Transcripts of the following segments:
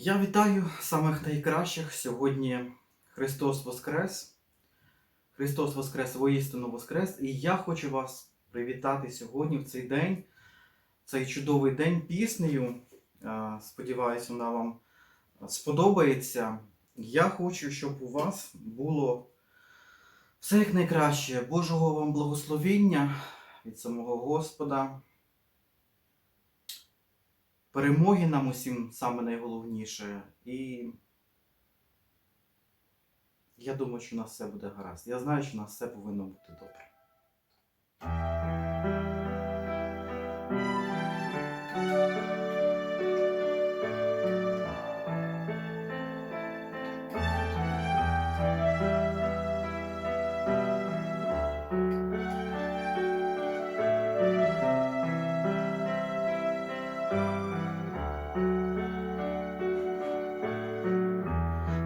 Я вітаю самих найкращих. Сьогодні Христос Воскрес. Христос Воскрес, воістину Воскрес. І я хочу вас привітати сьогодні в цей день, цей чудовий день піснею. Сподіваюсь, вона вам сподобається. Я хочу, щоб у вас було все як найкраще. Божого вам благословіння від самого Господа. Перемоги нам усім саме найголовніше. І я думаю, що у нас все буде гаразд. Я знаю, що у нас все повинно бути добре.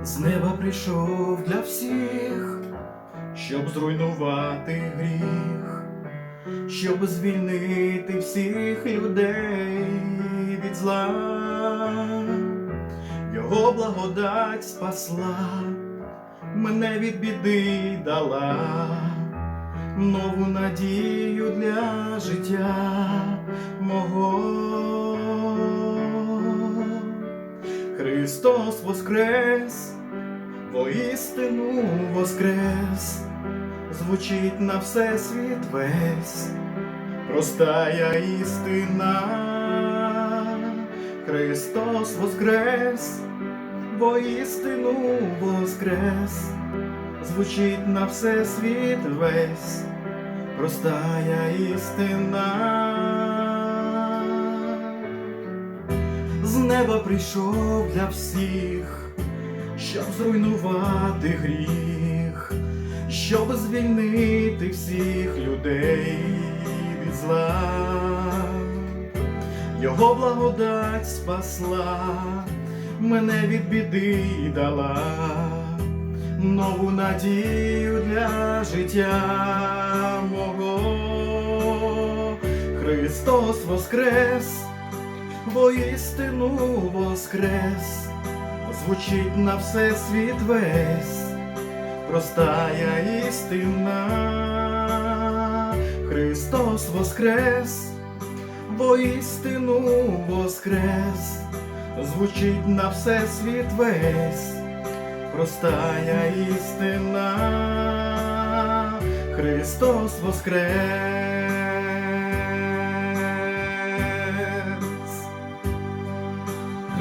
З неба прийшов для всіх, щоб зруйнувати гріх, щоб звільнити всіх людей від зла. Його благодать спасла, мене від біди дала, нову надію для життя мого. Христос воскрес, воістину воскрес, звучить на все світ весь, простая істина. Христос воскрес, воістину воскрес, звучить на все світ весь, простая істина. З неба прийшов для всіх, щоб зруйнувати гріх, щоб звільнити всіх людей від зла. Його благодать спасла, мене від біди дала, нову надію для життя мого. Христос воскрес воістину воскрес, звучить на все світ весь, простая істина, Христос воскрес, воістину воскрес, звучить на все світ весь, простая істина, Христос воскрес.